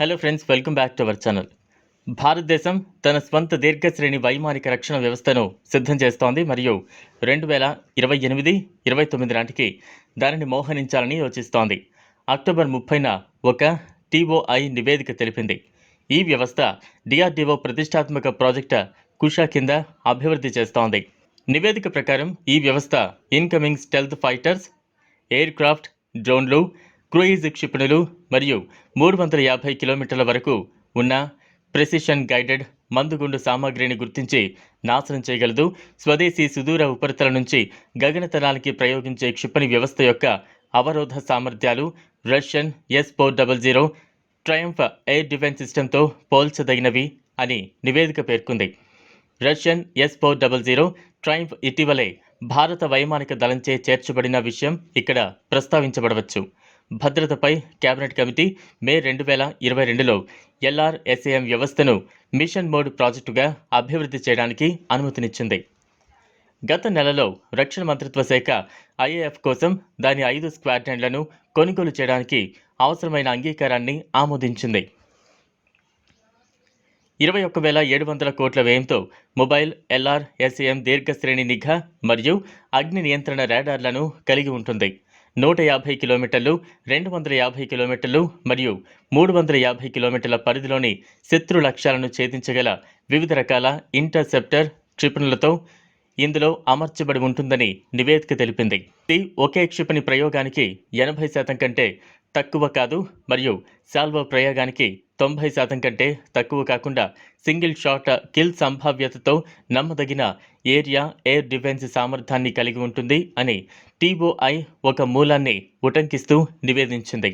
Hello friends welcome back to our channel భారతదేశం తన స్వంత దీర్ఘశ్రేణి వైమానిక రక్షణ వ్యవస్థను సిద్ధం చేస్తోంది. మరియు రెండు వేల ఇరవై ఎనిమిది ఇరవై తొమ్మిది నాటికి దానిని మోహరించాలని యోచిస్తోంది. అక్టోబర్ ముప్పైన ఒక టీఓఐ నివేదిక తెలిపింది. ఈ వ్యవస్థ డిఆర్డీఓ ప్రతిష్టాత్మక ప్రాజెక్టు కుషా కింద అభివృద్ధి చేస్తోంది. నివేదిక ప్రకారం ఈ వ్యవస్థ incoming stealth fighters aircraft డ్రోన్లు క్రూయిజ్ క్షిపణులు మరియు మూడు వందల యాభై కిలోమీటర్ల వరకు ఉన్న ప్రెసిషన్ గైడెడ్ మందుగుండు సామాగ్రిని గుర్తించి నాశనం చేయగలదు. స్వదేశీ సుదూర ఉపరితల నుంచి గగనతలానికి ప్రయోగించే క్షిపణి వ్యవస్థ యొక్క అవరోధ సామర్థ్యాలు Russian S four double zero triumph air defence సిస్టంతో పోల్చదగినవి అని నివేదిక పేర్కొంది. Russian S four double zero triumph ఇటీవలే భారత వైమానిక దళంచే చేర్చబడిన విషయం ఇక్కడ ప్రస్తావించబడవచ్చు. భద్రతపై కేబినెట్ కమిటీ మే రెండు వేల ఇరవై రెండులో ఎల్ఆర్ఎస్ఏఎం వ్యవస్థను మిషన్ మోడ్ ప్రాజెక్టుగా అభివృద్ధి చేయడానికి అనుమతినిచ్చింది. గత నెలలో రక్షణ మంత్రిత్వ శాఖ ఐఏఎఫ్ కోసం దాని ఐదు స్క్వాడ్రన్లను కొనుగోలు చేయడానికి అవసరమైన అంగీకారాన్ని ఆమోదించింది. ఇరవై ఒక్క వేల ఏడు వందల కోట్ల వ్యయంతో మొబైల్ ఎల్ఆర్ ఎస్ఏఎం దీర్ఘశ్రేణి నిఘా మరియు అగ్ని నియంత్రణ రాడార్లను కలిగి ఉంటుంది. నూట యాభై కిలోమీటర్లు రెండు వందల యాభై కిలోమీటర్లు మరియు మూడు వందల యాభై కిలోమీటర్ల పరిధిలోని శత్రు లక్ష్యాలను ఛేదించగల వివిధ రకాల ఇంటర్సెప్టర్ క్షిపణులతో ఇందులో అమర్చబడి ఉంటుందని నివేదిక తెలిపింది. ఇది ఒకే క్షిపణి ప్రయోగానికి ఎనభై శాతం కంటే తక్కువ కాదు మరియు సాల్వో ప్రయోగానికి తొంభై శాతం కంటే తక్కువ కాకుండా సింగిల్ షాట్ కిల్ సంభావ్యతతో నమ్మదగిన ఏరియా ఎయిర్ డిఫెన్స్ సామర్థ్యాన్ని కలిగి ఉంటుంది అని టీఓఐ ఒక మూలాన్ని ఉటంకిస్తూ నివేదించింది.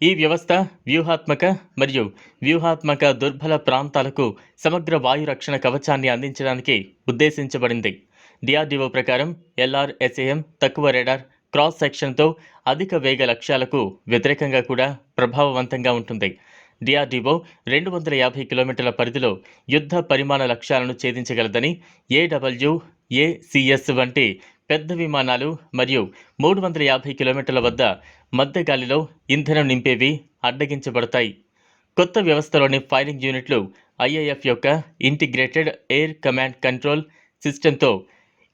ఈ వ్యవస్థ వ్యూహాత్మక మరియు వ్యూహాత్మక దుర్బల ప్రాంతాలకు సమగ్ర వాయు రక్షణ కవచాన్ని అందించడానికి ఉద్దేశించబడింది. డిఆర్డీఓ ప్రకారం ఎల్ఆర్ఎస్ఏఎం తక్కువ రెడార్ క్రాస్ సెక్షన్తో అధిక వేగ లక్ష్యాలకు వ్యతిరేకంగా కూడా ప్రభావవంతంగా ఉంటుంది. డిఆర్డీఓ రెండు వందల యాభై కిలోమీటర్ల పరిధిలో యుద్ధ పరిమాణ లక్ష్యాలను ఛేదించగలదని ఏడబ్ల్యూ ఏసిఎస్ వంటి పెద్ద విమానాలు మరియు మూడు వందల యాభై కిలోమీటర్ల వద్ద మధ్య గాలిలో ఇంధనం నింపేవి అడ్డగించబడతాయి. కొత్త వ్యవస్థలోని ఫైరింగ్ యూనిట్లు ఐఏఎఫ్ యొక్క ఇంటిగ్రేటెడ్ ఎయిర్ కమాండ్ కంట్రోల్ సిస్టంతో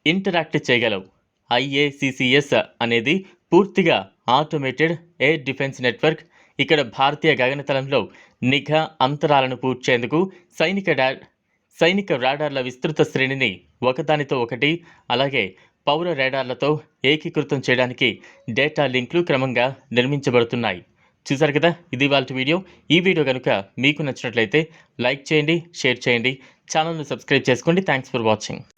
ఇంటరాక్ట్ చేయగలవు. ఐఏసిసిఎస్ అనేది పూర్తిగా ఆటోమేటెడ్ ఎయిర్ డిఫెన్స్ నెట్వర్క్ ఇక్కడ భారతీయ గగనతలంలో నిఘా అంతరాలను పూడ్చేందుకు సైనిక డా సైనిక రాడార్ల విస్తృత శ్రేణిని ఒకదానితో ఒకటి అలాగే పౌర రాడార్లతో ఏకీకృతం చేయడానికి డేటా లింక్లు క్రమంగా నిర్మించబడుతున్నాయి. చూసారు కదా? ఇది వాళ్ళ వీడియో. ఈ వీడియో కనుక మీకు నచ్చినట్లయితే లైక్ చేయండి షేర్ చేయండి. ఛానల్ను సబ్స్క్రైబ్ చేసుకోండి. Thanks for watching.